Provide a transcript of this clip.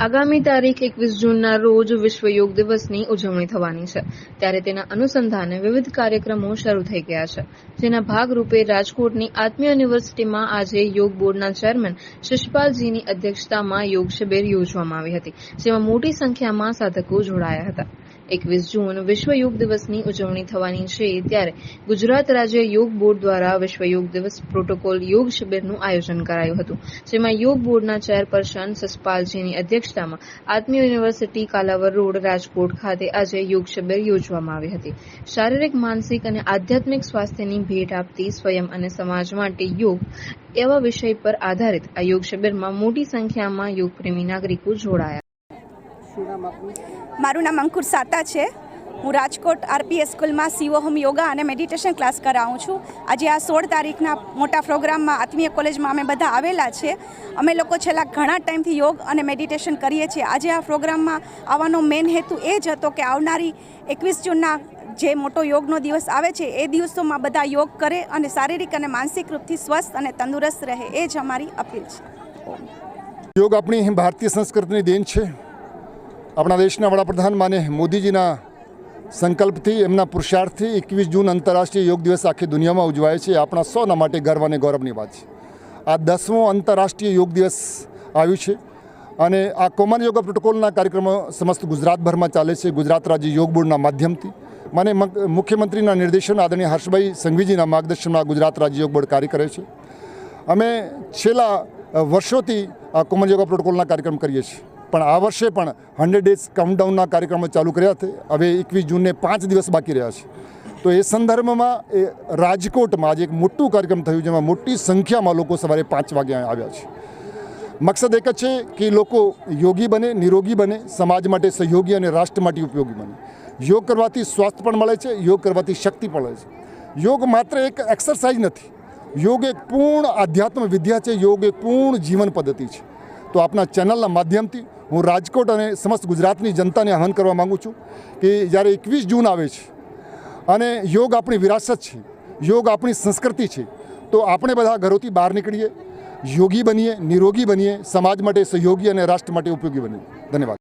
આગામી તારીખ એકવીસ જૂનના રોજ વિશ્વ યોગ દિવસની ઉજવણી થવાની છે. ત્યારે તેના અનુસંધાને વિવિધ કાર્યક્રમો શરૂ થઈ ગયા છે. જેના ભાગરૂપે રાજકોટની આત્મીય યુનિવર્સિટીમાં આજે યોગ બોર્ડના ચેરમેન શિષપાલજીની અધ્યક્ષતામાં યોગ શિબિર યોજવામાં આવી હતી, જેમાં મોટી સંખ્યામાં સાધકો જોડાયા હતા. એકવીસ જૂન વિશ્વ યોગ દિવસની ઉજવણી થવાની છે ત્યારે ગુજરાત રાજ્ય યોગ બોર્ડ દ્વારા વિશ્વ યોગ દિવસ પ્રોટોકોલ યોગ શિબિરનું આયોજન કરાયું હતું, જેમાં યોગ બોર્ડના ચેરપર્સન સસપાલજીની અધ્યક્ષતામાં આત્મીય યુનિવર્સિટી કાલાવર રોડ રાજકોટ ખાતે આજે યોગ શિબિર યોજવામાં આવી હતી. શારીરિક માનસિક અને આધ્યાત્મિક સ્વાસ્થ્યની ભેટ આપતી સ્વયં અને સમાજ માટે યોગ એવા વિષય પર આધારિત આ યોગ શિબિરમાં મોટી સંખ્યામાં યોગ પ્રેમી નાગરિકો જોડાયા. મારું નામ અંકુર સાતા છે. હું રાજકોટ આરપીએસ સ્કૂલમાં સિવોહમ યોગા અને મેડિટેશન ક્લાસ કરાવું છું. આજે આ સોળ તારીખના મોટા પ્રોગ્રામમાં આત્મીય કોલેજમાં અમે બધા આવેલા છે. અમે લોકો છેલ્લા ઘણા ટાઈમથી યોગ અને મેડિટેશન કરીએ છીએ. આજે આ પ્રોગ્રામમાં આવવાનો મેઇન હેતુ એ જ હતો કે આવનારી એકવીસ જૂનના જે મોટો યોગનો દિવસ આવે છે, એ દિવસોમાં બધા યોગ કરે અને શારીરિક અને માનસિક રૂપથી સ્વસ્થ અને તંદુરસ્ત રહે, એ જ અમારી અપીલ છે. યોગ આપણી ભારતીય સંસ્કૃતિની દેન છે. આપણા દેશના વડાપ્રધાન માને મોદીજીના સંકલ્પથી એમના પુરુષાર્થથી એકવીસ જૂન આંતરરાષ્ટ્રીય યોગ દિવસ આખી દુનિયામાં ઉજવાય છે. આપણા સૌના માટે ગર્વ અને ગૌરવની વાત છે. આ દસમો આંતરરાષ્ટ્રીય યોગ દિવસ આવ્યું છે અને આ કોમન યોગા પ્રોટોકોલના કાર્યક્રમો સમસ્ત ગુજરાતભરમાં ચાલે છે. ગુજરાત રાજ્ય યોગ બોર્ડના માધ્યમથી. મને મુખ્યમંત્રીના નિર્દેશન આદરણીય હર્ષભાઈ સંઘવીજીના માર્ગદર્શનમાં ગુજરાત રાજ્ય યોગ બોર્ડ કાર્ય કરે છે. અમે છેલ્લા વર્ષોથી આ કોમન યોગા પ્રોટોકોલના કાર્યક્રમ કરીએ છીએ. પણ આ વર્ષે પણ હંડ્રેડ ડેઝ કાઉન્ટડાઉનના કાર્યક્રમો ચાલુ કર્યા છે. હવે એકવીસ જૂનને પાંચ દિવસ બાકી રહ્યા છે. તો એ સંદર્ભમાં એ રાજકોટમાં આજે એક મોટું કાર્યક્રમ થયું જેમાં મોટી સંખ્યામાં લોકો સવારે પાંચ વાગે આવ્યા છે. મકસદ એક જ છે કે લોકો યોગી બને, નિરોગી બને, સમાજ માટે સહયોગી અને રાષ્ટ્ર માટે ઉપયોગી બને. યોગ કરવાથી સ્વાસ્થ્ય પણ મળે છે, યોગ કરવાથી શક્તિ પણ મળે છે. યોગ માત્ર એક એક્સરસાઇઝ નથી. યોગ એક પૂર્ણ આધ્યાત્મ વિદ્યા છે, યોગ એક પૂર્ણ જીવન પદ્ધતિ છે. તો આપના ચેનલના માધ્યમથી હું રાજકોટ અને સમસ્ત ગુજરાતની જનતાને આહવાન કરવા માગું છું કે જ્યારે એકવીસ જૂન આવે છે અને યોગ આપણી વિરાસત છે, યોગ આપણી સંસ્કૃતિ છે, તો આપણે બધા ઘરોથી બહાર નીકળીએ, યોગી બનીએ, નિરોગી બનીએ, સમાજ માટે સહયોગી અને રાષ્ટ્ર માટે ઉપયોગી બનીએ. ધન્યવાદ.